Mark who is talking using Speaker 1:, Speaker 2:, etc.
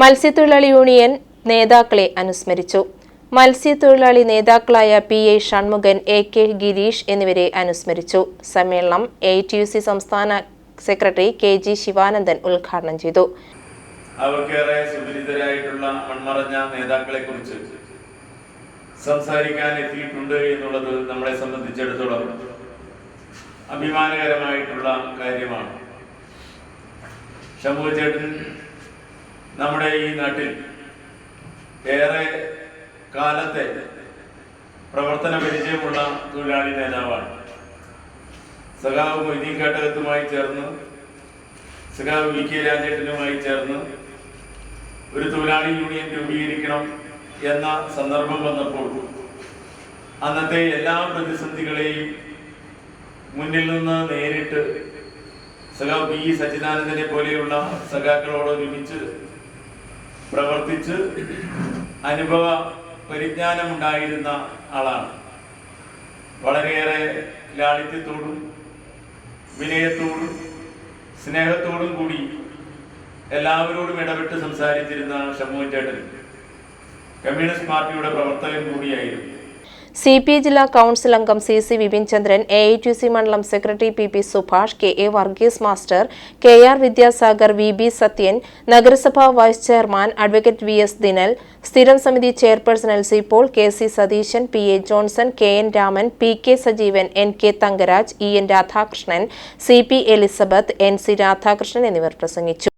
Speaker 1: മത്സ്യത്തൊഴിലാളി യൂണിയൻ നേതാക്കളെ അനുസ്മരിച്ചു. മത്സ്യത്തൊഴിലാളി നേതാക്കളായ P A Shanmukhan A K Girish എന്നിവരെ അനുസ്മരിച്ചു. സമ്മേളനം എ ടി യു സി സംസ്ഥാന സെക്രട്ടറി കെ ജി ശിവാനന്ദൻ ഉദ്ഘാടനം ചെയ്തു.
Speaker 2: അവർക്കേറെ സുപരിതരായിട്ടുള്ള മൺമറഞ്ഞ നേതാക്കളെ കുറിച്ച് സംസാരിക്കാൻ എത്തിയിട്ടുണ്ട് എന്നുള്ളത് നമ്മളെ സംബന്ധിച്ചിടത്തോളം അഭിമാനകരമായിട്ടുള്ള കാര്യമാണ്. ശംഭു ചേട്ടൻ നമ്മുടെ ഈ നാട്ടിൽ ഏറെ കാലത്തെ പ്രവർത്തന പരിചയമുള്ള തൊഴിലാളി നേതാവാണ്. സഖാവ് മൊയ്തീൻ കാട്ടകത്തുമായി ചേർന്ന് സഖാവ് വി കെ രാജേട്ടനുമായി ചേർന്ന് ഒരു തൊഴിലാളി യൂണിയൻ രൂപീകരിക്കണം എന്ന സന്ദർഭം വന്നപ്പോൾ അന്നത്തെ എല്ലാ പ്രതിസന്ധികളെയും മുന്നിൽ നിന്ന് നേരിട്ട് സഖാവ് പി സച്ചിദാനന്ദനെ പോലെയുള്ള സഖാക്കളോട് ഒരുമിച്ച് പ്രവർത്തിച്ച് അനുഭവ പരിജ്ഞാനമുണ്ടായിരുന്ന ആളാണ്. വളരെയേറെ ലാളിത്യത്തോടും വിനയത്തോടും സ്നേഹത്തോടും കൂടി എല്ലാവരോടും ഇടപെട്ട് സംസാരിച്ചിരുന്ന ഷമ്മൂൻ ചേട്ടൻ. കമ്മ്യൂണിസ്റ്റ് പാർട്ടിയുടെ പ്രവർത്തകൻ കൂടിയായിരുന്നു.
Speaker 1: സി പി ജില്ലാ കൗൺസിൽ അംഗം C C Vipin Chandran A I T C മണ്ഡലം secretary P P Subhash K A Varghese master K R Vidyasagar V B Sathyan നഗരസഭാ vice chairman advocate V S Dinal സ്ഥിരം സമിതി chairperson L C Paul K C Satheesan P A Johnson K N Raman P K Sajeevan N K Thankaraj E N Radhakrishnan C P Elizabeth N C Radhakrishnan എന്നിവർ പ്രസംഗിച്ചു.